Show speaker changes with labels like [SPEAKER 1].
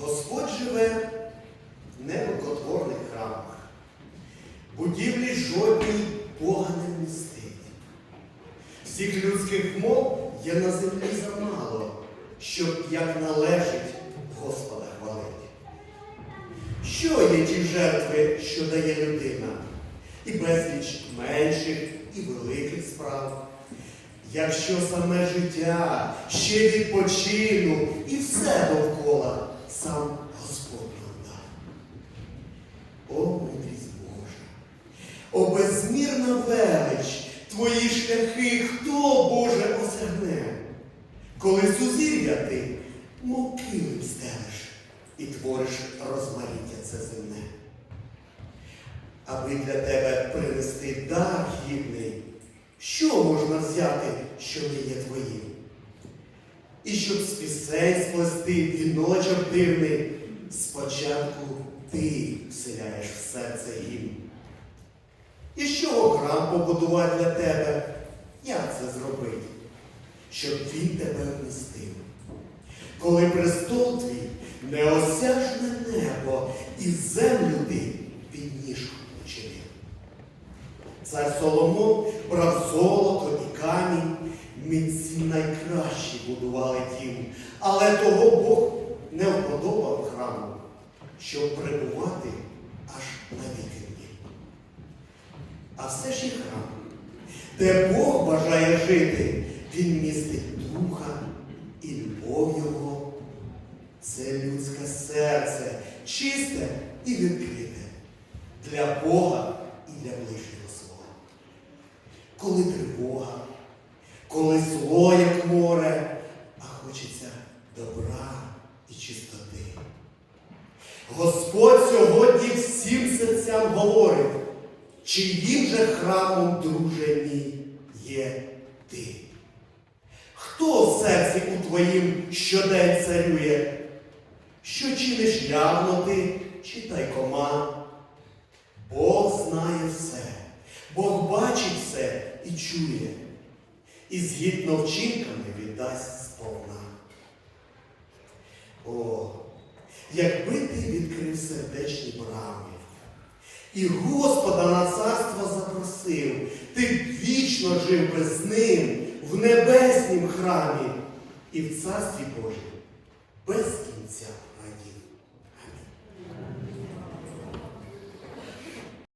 [SPEAKER 1] Господь живе в рукотворних храмах. Будівлі жодній Бога не вмістить. Всіх людських мов є на землі замало, щоб як належить Господа хвалити. Що є ті жертви, що дає людина? І безліч менших і великих справ. Якщо саме життя, ще відпочину і все довкола сам Господь нам дав. О, мудрість Божа! О, безмірна велич, твої шляхи, хто, Боже, осягне? Коли сузір'я ти, мов килим і твориш розмаїття це земне. Аби для тебе принести дар гідний, що можна взяти, що не є твоїм? І щоб з пісень сплести віночок дивний, спочатку ти вселяєш в серце гімн. І чого храм побудувати для тебе? Як це зробити? Щоб він тебе вмістив. Коли престол твій неосяжне небо і землю ти під ніжку учинив. Цар Соломон брав золото і камінь, митці найкращі будували дім, але того Бог не вподобав храму, щоб перебувати аж на віки дні. А все ж і храм, де Бог бажає жити, він містить духа і любов Його. Це людське серце, чисте і відкрите для Бога і для ближнього свого. Коли тривога, коли зло, хочеться добра і чистоти. Господь сьогодні всім серцям говорить, чиїм же храмом, друже мій, є ти. Хто в серці у твоїм щодень царює? Що чиниш явно ти, чи тайкома? Бог знає все, Бог бачить все і чує, і згідно вчинками віддасть сповна. О, якби ти відкрив сердечні брами, і Господа на царство запросив, ти вічно жив би з ним в небеснім храмі і в царстві Божому без кінця.